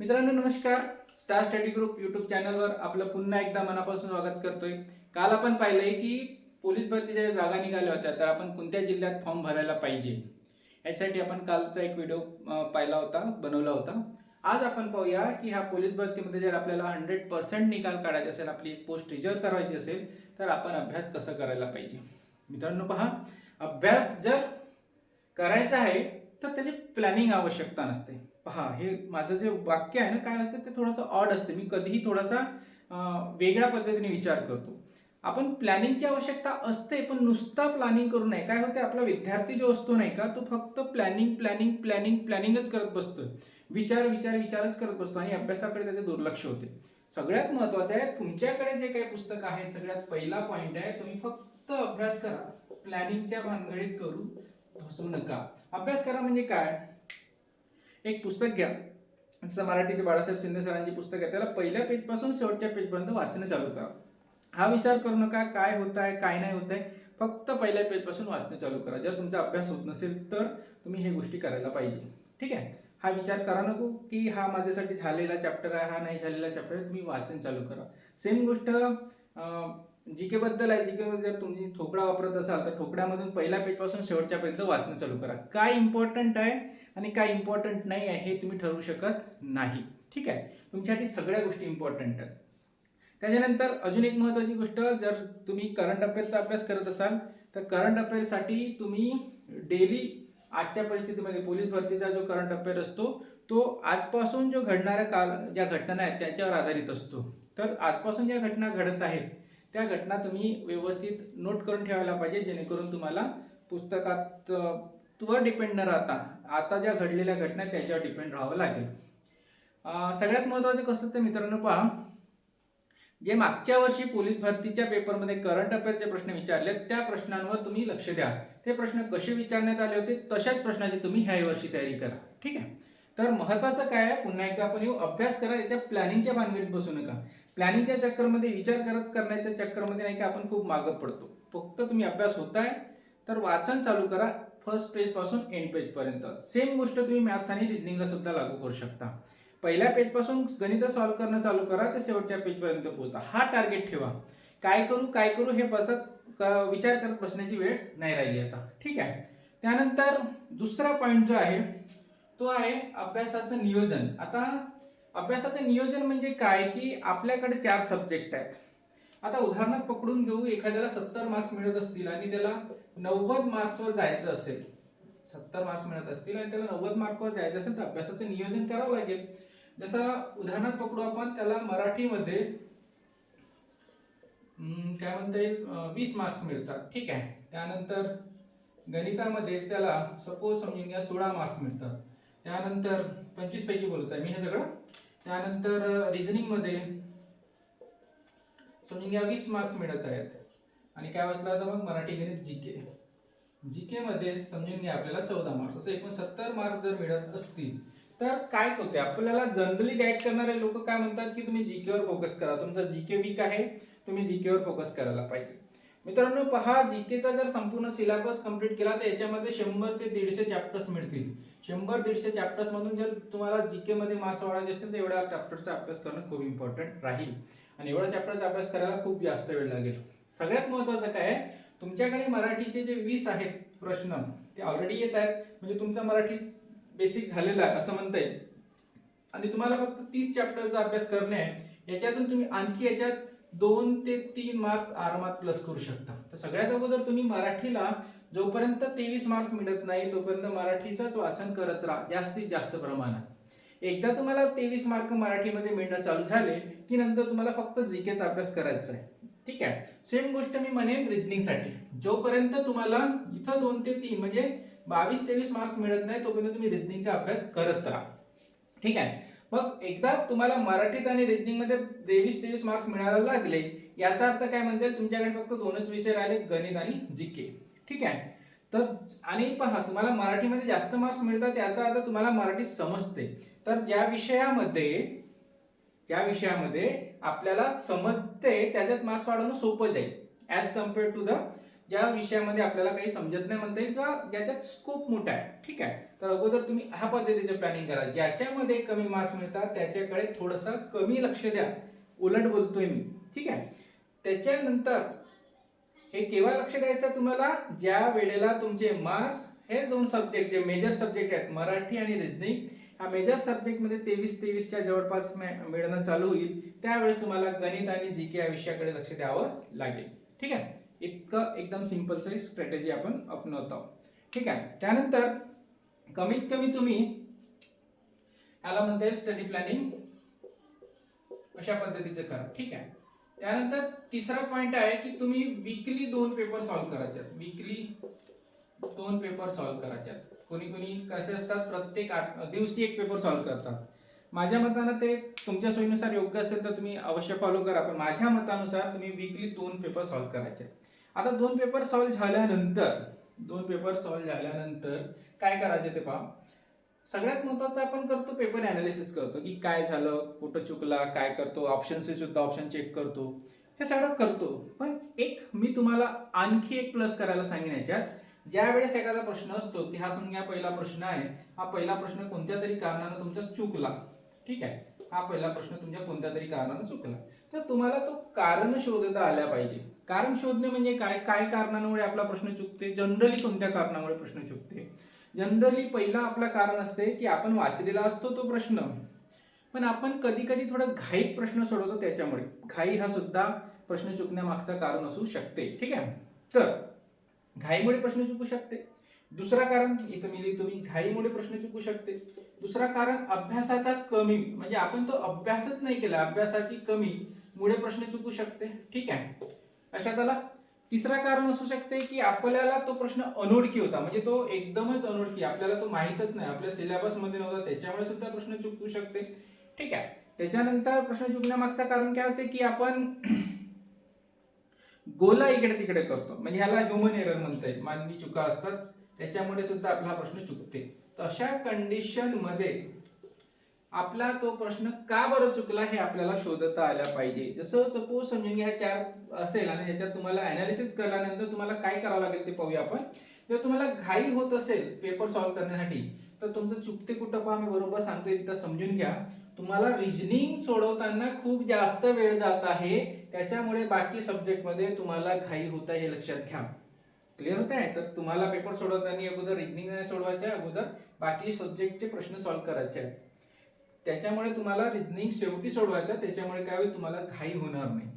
मित्रांनो नमस्कार. Star study group YouTube चॅनलवर आपलं पुन्हा एकदा मनापासून स्वागत करतोय. काल आपण पाहिलंय की पोलीस भरतीच्या ज्या जागा निघाल्या होत्या तर आपण कोणत्या जिल्ह्यात फॉर्म भरायला पाहिजे? यासाठी आपण कालचा एक व्हिडिओ पाहिला होता बनवला होता. आज आपण पाहूया की ह्या पोलीस भरतीमध्ये जर आपल्याला हंड्रेड पर्सेंट निकाल काढायचे असेल आपली पोस्ट रिझर्व करायची असेल तर आपण अभ्यास कसं करायला पाहिजे? मित्रांनो पहा. अभ्यास जर करायचा आहे तर त्याची प्लॅनिंग आवश्यकता नसते. पहा हे माझं जे वाक्य आहे ना काय असतं ते थोडंसं ऑड असते. मी कधीही थोडासा वेगळ्या पद्धतीने विचार करतो. आपण प्लॅनिंगची आवश्यकता असते पण नुसता प्लॅनिंग करू नये. काय होते आपला विद्यार्थी जो असतो नाही का तो फक्त प्लॅनिंग प्लॅनिंग प्लॅनिंग प्लॅनिंगच करत बसतो विचार विचार विचारच करत बसतो आणि अभ्यासाकडे त्याचे दुर्लक्ष होते. सगळ्यात महत्वाचं आहे तुमच्याकडे जे काही पुस्तक आहे सगळ्यात पहिला पॉईंट आहे तुम्ही फक्त अभ्यास करा. प्लॅनिंगच्या भानगडीत करू बसू नका. अभ्यास करा म्हणजे काय? एक पुस्तक घ्या. जसं मराठीचे बाळासाहेब शिंदे सरांची पुस्तक आहे त्याला पहिल्या पेजपासून शेवटच्या पेजपर्यंत वाचणं चालू करा. हा विचार करू नका काय होत आहे काय नाही होत आहे फक्त पहिल्या पेजपासून वाचणं चालू करा. जर तुमचा अभ्यास होत नसेल तर तुम्ही हे गोष्टी करायला पाहिजे. ठीक आहे? हा विचार करा नको की हा माझ्यासाठी झालेला चॅप्टर आहे हा नाही झालेला चॅप्टर आहे तुम्ही वाचन चालू करा. सेम गोष्ट जी केबद्दल आहे. जी के जर तुम्ही ठोकळा वापरत असाल तर ठोकड्यामधून पहिल्या पेजपासून शेवटच्यापर्यंत वाचणं चालू करा. काय इम्पॉर्टंट आहे? आणि काय इम्पॉर्टंट नाही आहे हे तुम्ही ठरवू शकत नाही. ठीक आहे? तुमच्यासाठी सगळ्या गोष्टी इम्पॉर्टंट आहेत. त्याच्यानंतर अजून एक महत्त्वाची गोष्ट जर तुम्ही करंट अफेअरचा अभ्यास करत असाल तर करंट अफेअरसाठी तुम्ही डेली आजच्या परिस्थितीमध्ये पोलीस भरतीचा जो करंट अफेअर असतो तो आजपासून जो घडणाऱ्या काल ज्या घटना आहेत त्याच्यावर आधारित असतो. तर आजपासून ज्या घटना घडत आहेत त्या घटना तुम्ही व्यवस्थित नोट करून ठेवायला पाहिजे जेणेकरून तुम्हाला पुस्तकात वर डिपेंड न राहता आता ज्या घडलेल्या घटना त्याच्यावर डिपेंड राहावं लागेल. सगळ्यात महत्त्वाचं कसं तर मित्रांनो पहा. जे मागच्या वर्षी पोलीस भरतीच्या पेपरमध्ये करंट अफेअरचे प्रश्न विचारले त्या प्रश्नांवर तुम्ही लक्ष द्या. ते प्रश्न कसे विचारण्यात आले होते तशाच प्रश्नाची तुम्ही ह्या वर्षी तयारी करा. ठीक आहे? तर महत्वाचं काय आहे पुन्हा एकदा आपण येऊ. अभ्यास करा याच्या प्लॅनिंगच्या भानगडीत बसू नका. प्लॅनिंगच्या चक्करमध्ये विचार करत करण्याच्या चक्करमध्ये नाही का आपण खूप मागं पडतो. फक्त तुम्ही अभ्यास होताय तर वाचन चालू करा. फर्स्ट पेजपासून एंड पेज पर्यंत. सेम गोष्ट तुम्ही मॅथ्स आणि रिजनिंगला सुद्धा लागू करू शकता. पहिल्या पेजपासून गणित सॉल्व्ह करणं चालू करा ते शेवटच्या पेजपर्यंत पोहोचा. हा टार्गेट ठेवा. काय करू काय करू हे बसत क- विचार करत बसण्याची वेळ नाही राहिली आता. ठीक आहे? त्यानंतर दुसरा पॉईंट जो आहे तो आहे अभ्यासाचं नियोजन. आता अभ्यासाचं नियोजन म्हणजे काय? की आपल्याकडे चार सब्जेक्ट आहेत. आता उदाहरणार्थ पकडून घेऊ एखाद्याला सत्तर मार्क्स मिळत असतील आणि त्याला नव्वद मार्क्सवर जायचं असेल. सत्तर मार्क्स मिळत असतील आणि त्याला नव्वद मार्कवर जायचं असेल तर अभ्यासाचं नियोजन करावं लागेल. जसं उदाहरणार्थ पकडू आपण त्याला मराठीमध्ये काय म्हणता येईल? वीस मार्क्स मिळतात. ठीक आहे. त्यानंतर गणितामध्ये त्याला सपोज समजून घ्या सोळा मार्क्स मिळतात. त्यानंतर पंचवीस पैकी बोलत आहे मी हे सगळं. त्यानंतर रिझनिंगमध्ये समजून घ्या वीस मार्क्स मिळत आहेत. आणि काय वाचलं तर मग मराठी गणित जी के जी के मध्ये समजून घ्या आपल्याला चौदा मार्क्स असं एकूण सत्तर मार्क्स जर मिळत असतील तर काय होते आपल्याला जनरली गाईड करणारे लोक काय म्हणतात की तुम्ही जी वर फोकस करा. तुमचा जीके वीक आहे तुम्ही जी वर फोकस करायला पाहिजे. मित्रांनो पहा जी केचा जर संपूर्ण सिलेबस कंप्लीट केला तर याच्यामध्ये शंभर ते दीडशे चॅप्टर्स मिळतील. शंभर दीडशे चॅप्टर्स मधून जर तुम्हाला जी मध्ये मार्क्स वाढायचे असतील तर एवढ्या चॅप्टरचा अभ्यास करणं खूप इम्पॉर्टंट राहील. आणि एवढा चॅप्टरचा अभ्यास करायला खूप जास्त वेळ लागेल. सगळ्यात महत्वाचं काय आहे? तुमच्याकडे मराठीचे जे वीस आहेत प्रश्न ते ऑलरेडी येत आहेत. म्हणजे तुमचा मराठी बेसिक झालेला आहे असं म्हणता येईल. आणि तुम्हाला फक्त तीस चॅप्टरचा अभ्यास करणे आहे. याच्यातून तुम्ही आणखी याच्यात दोन ते तीन मार्क्स आरामात प्लस करू शकता. तर सगळ्यात अगोदर तुम्ही मराठीला जोपर्यंत तेवीस मार्क्स मिळत नाही तोपर्यंत मराठीचंच वाचन करत राहा जास्तीत जास्त प्रमाणात. एकदा तुम्हाला तेवीस मार्क मराठीमध्ये मिळणं चालू झाले की नंतर तुम्हाला फक्त जीकेचा अभ्यास करायचा आहे ठीक आहे? सेम गोष्ट मी म्हणेन रिजनिंगसाठी जोपर्यंत तुम्हाला इथं दोन ते तीन म्हणजे बावीस तेवीस मार्क्स मिळत नाही तोपर्यंत तुम्ही रिजनिंगचा अभ्यास करत राहा. ठीक आहे? मग एकदा तुम्हाला मराठीत आणि रिजनिंगमध्ये तेवीस तेवीस मार्क्स मिळायला लागले याचा अर्थ काय म्हणते? तुमच्याकडे फक्त दोनच विषय राहिले गणित आणि जीके ठीक आहे? तर आणि पहा तुम्हाला मराठीमध्ये जास्त मार्क्स मिळतात याचा अर्थ तुम्हाला मराठी समजते. तर ज्या विषयामध्ये ज्या विषयामध्ये आपल्याला समजते त्याच्यात मार्क्स वाढवणं सोपं जाईल. ॲज कंपेअर टू द ज्या विषयामध्ये आपल्याला काही समजत नाही म्हणता येईल किंवा ज्याच्यात स्कोप मोठा आहे. ठीक आहे? तर अगोदर तुम्ही ह्या पद्धतीचे प्लॅनिंग करा. ज्याच्यामध्ये कमी मार्क्स मिळतात त्याच्याकडे थोडंसं कमी लक्ष द्या. उलट बोलतोय मी. ठीक आहे? त्याच्यानंतर हे केव्हा लक्ष द्यायचं तुम्हाला? ज्या वेळेला तुमचे मार्क्स हे दोन सब्जेक्ट जे मेजर सब्जेक्ट आहेत मराठी आणि रिजनिंग हा मेजर सब्जेक्टमध्ये तेवीस तेवीसच्या जवळपास मिळणं चालू होईल. त्यावेळेस तुम्हाला गणित आणि जी के या विषयाकडे लक्ष द्यावं लागेल. ठीक आहे? इतकं एकदम सिंपल स्ट्रॅटेजी आपण अपनवत. आहोत ठीक आहे? त्यानंतर कमीत कमी तुम्ही याला म्हणते स्टडी प्लॅनिंग अशा पद्धतीचं करा. ठीक आहे? त्यानंतर तिसरा पॉइंट आहे की तुम्ही वीकली दोन पेपर सॉल्व्ह करायचे. वीकली दोन पेपर सॉल्व्ह करायचे. कोणी कोणी कसे असतात प्रत्येक आठ दिवशी एक पेपर सॉल्व्ह करतात. माझ्या मतानं ते तुमच्या सोयीनुसार योग्य असेल तर तुम्ही अवश्य फॉलो करा पण माझ्या मतानुसार तुम्ही वीकली दोन पेपर सॉल्व्ह करायचे. आता दोन पेपर सॉल्व्ह झाल्यानंतर दोन पेपर सॉल्व्ह झाल्यानंतर काय करायचे ते पहा. सगळ्यात महत्त्वाचं आपण करतो पेपर अनालिसिस करतो की काय झालं कुठं चुकला काय करतो ऑप्शन्स सुद्धा ऑप्शन चेक करतो. हे सगळं करतो पण एक मी तुम्हाला आणखी एक प्लस करायला सांगेन याच्यात ज्या वेळेस एखादा प्रश्न असतो की हा समजा पहिला प्रश्न आहे हा पहिला प्रश्न कोणत्या तरी कारणानं तुमचा चुकला? ठीक आहे? हा पहिला प्रश्न तुमच्या कोणत्या तरी कारणानं चुकला? तर तुम्हाला तो कारण शोधता आल्या पाहिजे. कारण शोधणे म्हणजे काय? काय कारणांमुळे आपला प्रश्न चुकते? जनरली कोणत्या कारणामुळे प्रश्न चुकते? जनरली पहिला आपला कारण असते की आपण वाचलेला असतो तो प्रश्न. पण आपण कधी कधी थोडं घाईत प्रश्न सोडवतो त्याच्यामुळे. घाई हा सुद्धा प्रश्न चुकण्यामागचं कारण असू शकते. ठीक आहे? तर घाईमुळे प्रश्न चुकू शकते. दुसरा कारण इथं मी लिहितो मी घाईमुळे प्रश्न चुकू शकते. दुसरा कारण अभ्यासाचा कमी म्हणजे आपण तो अभ्यासच नाही केला अभ्यासाची कमी मुळे प्रश्न चुकू शकते. ठीक आहे? लक्षात आला? तिसरा कारण असू शकते की आपल्याला तो प्रश्न अनोळखी होता म्हणजे तो एकदमच अनोळखी आपल्याला तो माहीतच नाही आपल्या सिलेबसमध्ये नव्हता त्याच्यामुळे सुद्धा प्रश्न चुकू शकते. ठीक आहे? त्याच्यानंतर प्रश्न चुकण्यामागचं कारण काय होते की आपण गोला इकडे तिकडे करतो. म्हणजे ह्याला ह्युमन एरर म्हणता येईल मानवी चुका असतात. त्याच्यामुळे सुद्धा आपला हा प्रश्न चुकते. तर अशा कंडिशनमध्ये आपला तो प्रश्न का बरं चुकला हे आपल्याला शोधता आल्या पाहिजे. जसं सपोज समजून घ्या चार असेल आणि याच्यात तुम्हाला अनालिसिस केल्यानंतर तुम्हाला काय करावं लागेल ते पाहूया आपण. जर तुम्हाला घाई होत असेल पेपर सॉल्व्ह करण्यासाठी तर तुमचं चुकते कुठं पहा मी बरोबर सांगतो एकदा समजून घ्या. तुम्हाला रिजनिंग सोडवताना खूप जास्त वेळ जात आहे. त्याच्यामुळे बाकी सब्जेक्टमध्ये तुम्हाला घाई होत आहे हे लक्षात घ्या. क्लिअर होत आहे तर तुम्हाला पेपर सोडवताना अगोदर रिजनिंग नाही सोडवायचं आहे अगोदर बाकी सब्जेक्टचे प्रश्न सॉल्व्ह करायचे आहेत. त्याच्यामुळे तुम्हाला रिजनिंग शेवटी सोडवायचं आहे, त्याच्यामुळे काय होईल? तुम्हाला घाई होणार नाही.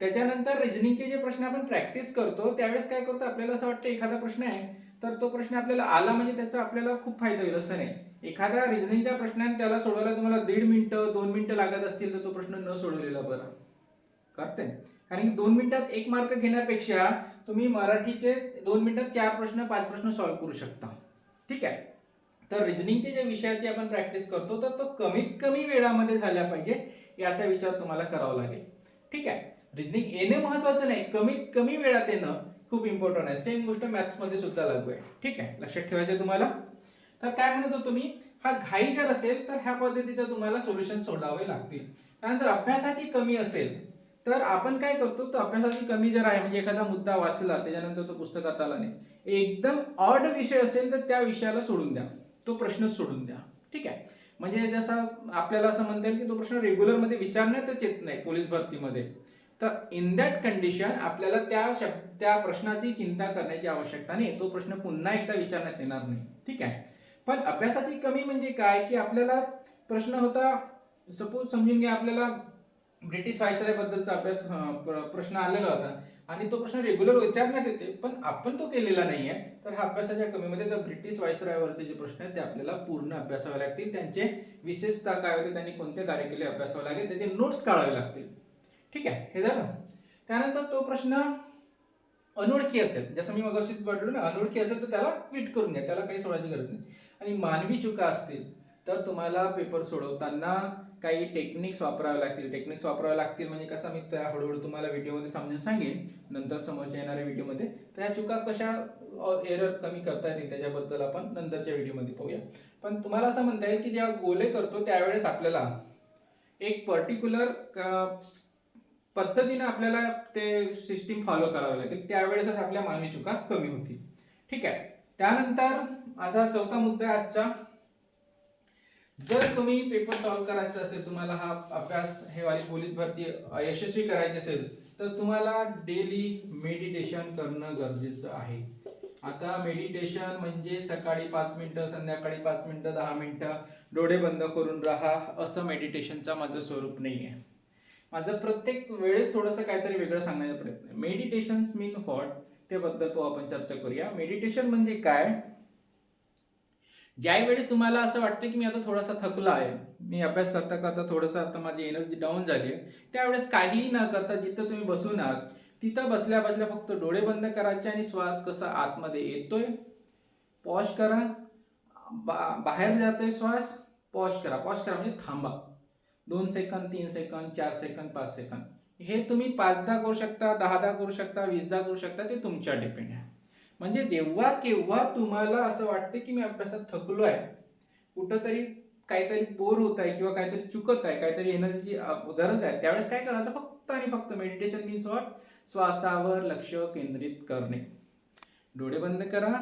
त्याच्यानंतर रिजनिंगचे जे प्रश्न आपण प्रॅक्टिस करतो त्यावेळेस काय करतो? आपल्याला असं वाटतं एखादा प्रश्न आहे तर तो प्रश्न आपल्याला आला म्हणजे त्याचा आपल्याला खूप फायदा होईल असं नाही. एखाद्या रिजनिंगच्या प्रश्नाने त्याला सोडवायला तुम्हाला दीड मिनिटं दोन मिनिटं लागत असतील तर तो प्रश्न न सोडवलेला बरा. करते. कारण की दोन मिनिटात एक मार्क घेण्यापेक्षा तुम्ही मराठीचे दोन मिनिटात चार प्रश्न पाच प्रश्न सॉल्व्ह करू शकता. ठीक आहे? तर रिजनिंगचे जे विषयाची आपण प्रॅक्टिस करतो तर तो कमीत कमी वेळामध्ये झाला पाहिजे याचा विचार तुम्हाला करावा लागेल. ठीक आहे? रिजनिंग येणं महत्वाचं नाही कमीत कमी वेळात येणं खूप इम्पॉर्टंट आहे. सेम गोष्ट मॅथ्समध्ये सुद्धा लागू आहे. ठीक आहे? लक्षात ठेवायचं तुम्हाला? तर काय म्हणत होतो तुम्ही हा घाई जर असेल तर ह्या पद्धतीचं तुम्हाला सोल्युशन सोडावे लागतील. त्यानंतर अभ्यासाची कमी असेल तर आपण काय करतो तर अभ्यासाची कमी जर आहे म्हणजे एखादा मुद्दा वाचला त्याच्यानंतर तो पुस्तकात आला नाही एकदम ऑड विषय असेल तर त्या विषयाला सोडून द्या. तो प्रश्न सोडून द्या. ठीक आहे? म्हणजे जसं आपल्याला असं म्हणता येईल की तो प्रश्न रेग्युलरमध्ये विचारण्यातच येत नाही पोलीस भरतीमध्ये. तर इन दॅट कंडिशन आपल्याला त्या शब्द त्या प्रश्नाची चिंता करण्याची आवश्यकता नाही. तो प्रश्न पुन्हा एकदा विचारण्यात येणार नाही. ठीक आहे? पण अभ्यासाची कमी म्हणजे काय? की आपल्याला प्रश्न होता सपोज समजून घ्या आपल्याला ब्रिटिश बद्दलचा अभ्यास प्र- प्रश्न आलेला होता. आणि तो प्रश्न रेग्युलर विचारण्यात येते पण आपण तो केलेला नाहीये. तर हा अभ्यासाच्या कमीमध्ये तर ब्रिटिश व्हायसरायवरचे जे प्रश्न आहेत ते आपल्याला पूर्ण अभ्यासावे लागतील. त्यांचे विशेषतः काय होते त्यांनी कोणते कार्य केले अभ्यासावे लागेल त्याचे नोट्स काढावे लागतील. ठीक आहे हे झालं. त्यानंतर तो प्रश्न अनोळखी असेल. जसं मी मग म्हटलो ना अनोळखी असेल तर त्याला ट्विट करून घ्या. त्याला काही सोडायची गरज नाही. आणि मानवी चुका असतील तर तुम्हाला पेपर सोडवताना काही टेक्निक्स वापरावे लागतील. टेक्निक्स वापरावे लागतील म्हणजे कसं मी त्या हळूहळू तुम्हाला व्हिडिओमध्ये समजून सांगेन. नंतर समोरच्या येणाऱ्या व्हिडिओमध्ये. तर ह्या चुका कशा एरर कमी करता येतील त्याच्याबद्दल आपण नंतरच्या व्हिडिओमध्ये पाहूया. पण तुम्हाला असं म्हणता येईल की जेव्हा गोले करतो त्यावेळेस आपल्याला एक पर्टिक्युलर पद्धतीने आपल्याला ते सिस्टीम फॉलो करावं लागेल. त्यावेळेसच आपल्या मानवी चुका कमी होतील. ठीक आहे. त्यानंतर माझा चौथा मुद्दा आहे आजचा. जर तुम्ही पेपर सॉल्व्ह करायचा असेल तुम्हाला हा अभ्यास हे वाली पोलीस भरती यशस्वी करायची असेल तर तुम्हाला डेली मेडिटेशन करणं गरजेचं आहे. आता मेडिटेशन म्हणजे सकाळी पाच मिनिटं संध्याकाळी पाच मिनिटं दहा मिनिटं डोळे बंद करून राहा असं मेडिटेशनचा माझं स्वरूप नाही आहे माझं प्रत्येक वेळेस थोडंसं काहीतरी वेगळं सांगण्याचा प्रयत्न मेडिटेशन मीन व्हॉट त्याबद्दल आपण चर्चा करूया. मेडिटेशन म्हणजे काय? ज्या वेळेस तुम्हाला असं वाटतं की मी आता थोडासा थकला आहे मी अभ्यास करता करता थोडंसं आता माझी एनर्जी डाऊन झाली आहे त्यावेळेस काहीही न करता जिथं तुम्ही बसून आहात तिथं बसल्या बसल्या फक्त डोळे बंद करायचे आणि श्वास कसा आतमध्ये येतोय पॉश करा बा बाहेर जातोय श्वास पॉश करा पॉश करा म्हणजे थांबा. दोन सेकंद तीन सेकंद चार सेकंद पाच सेकंद हे तुम्ही पाचदा करू शकता दहादा करू शकता वीसदा करू शकता ते तुमच्या डिपेंड आहे. म्हणजे जेव्हा केव्हा तुम्हाला असं वाटते की मी अभ्यासात थकलो आहे कुठंतरी काहीतरी बोर होत आहे किंवा काहीतरी चुकत आहे काहीतरी एनर्जीची गरज आहे त्यावेळेस काय करायचं? फक्त आणि फक्त मेडिटेशन मीन्स वॉट श्वासावर लक्ष केंद्रित करणे. डोळे बंद करा.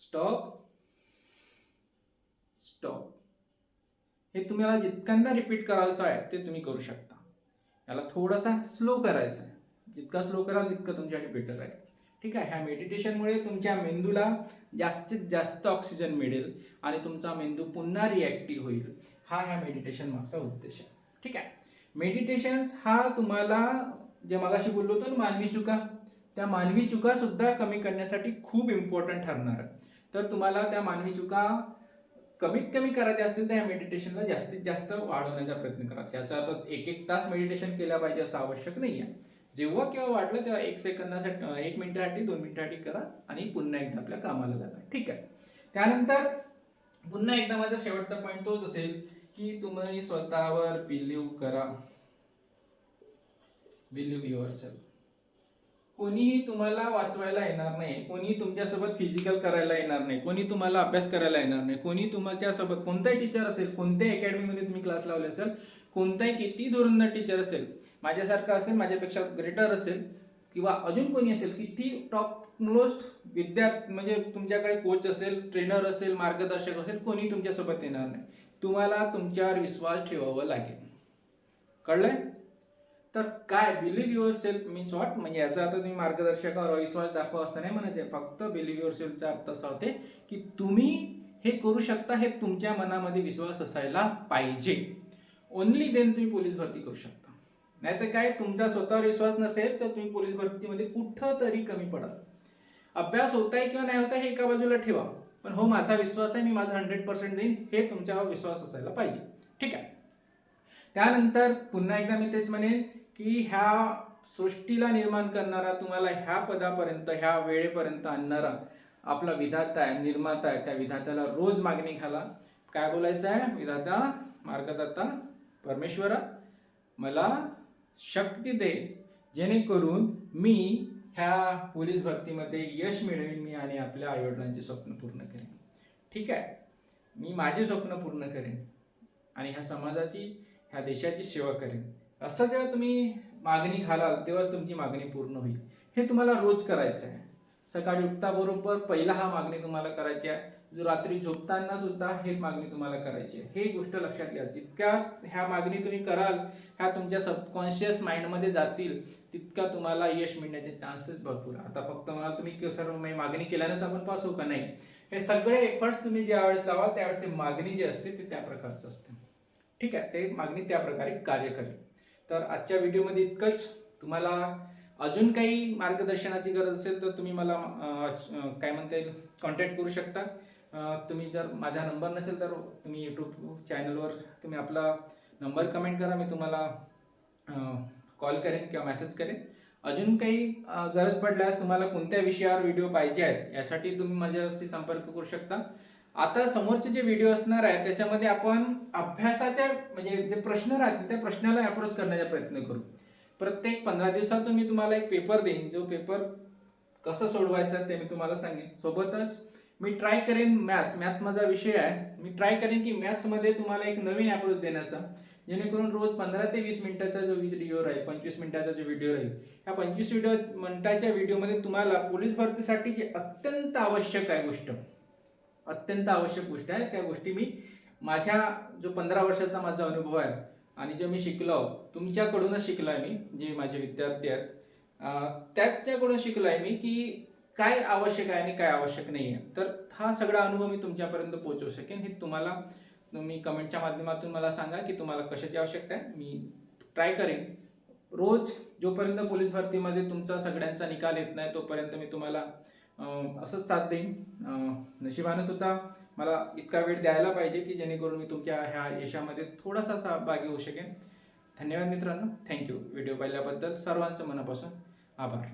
स्टॉप स्टॉप हे तुम्हाला जितक्यांदा रिपीट करायचं आहे ते तुम्ही करू शकता. याला थोडासा स्लो करायचं आहे. जितका स्लो कराल तितकं तुमच्यासाठी बेटर आहे. ठीक आहे? ह्या मेडिटेशनमुळे तुमच्या मेंदूला जास्तीत जास्त ऑक्सिजन मिळेल आणि तुमचा मेंदू पुन्हा रिॲक्टिव्ह होईल. हा ह्या मेडिटेशन मागचा उद्देश आहे. ठीक आहे? मेडिटेशन्स हा तुम्हाला जे मगाशी बोललो होतो ना मानवी चुका त्या मानवी चुका सुद्धा कमी करण्यासाठी खूप इम्पॉर्टंट ठरणार आहे तर तुम्हाला त्या मानवी चुका कमीत कमी करायच्या असतील तर या मेडिटेशनला जास्तीत जास्त वाढवण्याचा प्रयत्न करायचा याचा अर्थ एक एक तास मेडिटेशन केला पाहिजे असं आवश्यक नाही आहे जेव्हा केव्हा वाटलं तेव्हा एक सेकंदासाठी एक मिनिटासाठी दोन मिनिटासाठी करा आणि पुन्हा एकदा आपल्या कामाला लागा ठीक आहे? त्यानंतर पुन्हा एकदा माझा शेवटचा पॉईंट तोच असेल की तुम्ही स्वतःवर बिलीव करा. बिलीव्ह युअर सेल्फ कोणीही तुम्हाला वाचवायला येणार नाही कोणी तुमच्यासोबत फिजिकल करायला येणार नाही कोणी तुम्हाला अभ्यास करायला येणार नाही कोणी तुमच्यासोबत कोणताही टीचर असेल कोणत्याही अकॅडमीमध्ये तुम्ही क्लास लावले असेल कोणताही किती धोरणदार टीचर असेल माझ्यासारखा असेल माझ्यापेक्षा ग्रेटर असेल किंवा अजून कोणी असेल किती टॉप मोस्ट विद्या म्हणजे तुमच्याकडे कोच असेल ट्रेनर असेल मार्गदर्शक असेल कोणी तुमच्यासोबत येणार नाही. तुम्हाला तुमच्यावर विश्वास ठेवावा लागेल. कळलंय? तर काय believe yourself means what म्हणजे याचा अर्थ तुम्ही मार्गदर्शकावर विश्वास दाखवा असं नाही म्हणायचं फक्त बिलीव्ह युअर सेल्फचा अर्थ असा होते की तुम्ही हे करू शकता हे तुमच्या मनामध्ये विश्वास असायला पाहिजे. ओनली देन तुम्ही पोलीस भरती करू शकता. नाहीतर काय? तुमचा स्वतःवर विश्वास नसेल तर तुम्ही पोलीस भरतीमध्ये कुठं तरी कमी पडाल. अभ्यास होत आहे किंवा नाही होत आहे हे एका बाजूला ठेवा. पण हो माझा विश्वास आहे मी माझा हंड्रेड पर्सेंट देईन हे तुमच्यावर विश्वास असायला पाहिजे. ठीक आहे. त्यानंतर पुन्हा एकदा मी तेच म्हणेन की ह्या सृष्टीला निर्माण करणारा तुम्हाला ह्या पदापर्यंत ह्या वेळेपर्यंत आणणारा आपला विधाता आहे निर्माता आहे. त्या विधात्याला रोज मागणी घाला. काय बोलायचं आहे? विधाता मार्गदाता परमेश्वरा मला शक्ती दे. जेणेकरून मी ह्या पोलीस भरतीमध्ये यश मिळवेन मी आणि आपल्या आईवडिलांचे स्वप्न पूर्ण करेन. ठीक आहे? मी माझे स्वप्न पूर्ण करेन आणि ह्या समाजाची ह्या देशाची सेवा करेन. असं जेव्हा तुम्ही मागणी घालाल तेव्हाच तुमची मागणी पूर्ण होईल. हे तुम्हाला रोज करायचं आहे. सकाळी उठताबरोबर पहिला हा मागणी तुम्हाला करायची आहे. जो रात्री झोपताना सुद्धा हे मागणी तुम्हाला करायची आहे. हे गोष्ट लक्षात घ्या. जितक्या ह्या मागणी तुम्ही कराल ह्या तुमच्या सबकॉन्शियस माइंडमध्ये जातील तितका तुम्हाला यश मिळण्याचे चान्सेस भरपूर आता फक्त मला तुम्ही सर्व म्हणजे मागणी केल्यानंच आपण पास हो का? नाही. हे सगळे एफर्ट्स तुम्ही ज्यावेळेस लावाल त्यावेळेस ते मागणी जी असते ते त्या प्रकारचं असते. ठीक आहे? ते मागणी त्या प्रकारे कार्य करेल. तर आजच्या व्हिडिओमध्ये इतकंच. तुम्हाला अजून काही मार्गदर्शनाची गरज असेल तर तुम्ही मला काय म्हणता येईल कॉन्टॅक्ट करू शकता. तुम्ही जर माझा नंबर नसेल तर तुम्ही यूट्यूब चॅनलवर तुम्ही आपला नंबर कमेंट करा मी तुम्हाला कॉल करेन किंवा मेसेज करेन. अजून काही गरज पडल्यास तुम्हाला कोणत्या विषयावर व्हिडिओ पाहिजे आहेत यासाठी तुम्ही माझ्याशी संपर्क करू शकता. आता समोरचे जे व्हिडिओ असणार आहे त्याच्यामध्ये आपण अभ्यासाच्या म्हणजे जे प्रश्न राहतील त्या प्रश्नाला अप्रोच करण्याचा प्रयत्न करू. प्रत्येक पंधरा दिवसातून मी तुम्हाला एक पेपर देईन. जो पेपर कसं सोडवायचा ते मी तुम्हाला सांगेन. सोबतच मी ट्राय करेन मॅथ्स मॅथ्स माझा विषय आहे. मी ट्राय करेन की मॅथ्समध्ये तुम्हाला एक नवीन अप्रोच देण्याचा. जेणेकरून रोज पंधरा ते वीस मिनिटाचा जो व्हिडिओ राहील पंचवीस मिनिटाचा जो व्हिडिओ राहील ह्या पंचवीस व्हिडिओ मिनिटाच्या व्हिडिओमध्ये तुम्हाला पोलीस भरतीसाठी जे अत्यंत आवश्यक आहे गोष्ट अत्यंत आवश्यक गोष्ट आहे. त्या गोष्टी मी माझ्या जो पंधरा वर्षाचा माझा अनुभव आहे आणि जे मी शिकलो तुमच्याकडूनच शिकलो आहे मी जे माझे विद्यार्थी आहेत. त्याच्याकडून शिकलो आहे मी की काय आवश्यक आहे आणि काय आवश्यक नाही आहे. तर हा सगळा अनुभव मी तुमच्यापर्यंत पोहोचवू शकेन. हे तुम्हाला तुम्ही कमेंटच्या माध्यमातून मला सांगा की तुम्हाला कशाची आवश्यकता आहे. मी ट्राय करेन. रोज जोपर्यंत पोलीस भरतीमध्ये तुमचा सगळ्यांचा निकाल येत नाही तोपर्यंत मी तुम्हाला असंच साथ देईन. नशिबानं सुद्धा मला इतका वेळ द्यायला पाहिजे की जेणेकरून मी तुमच्या ह्या यशामध्ये थोडासा सहभागी होऊ शकेन. धन्यवाद मित्रांनो. थँक्यू व्हिडिओ पाहिल्याबद्दल सर्वांचं मनापासून आभार.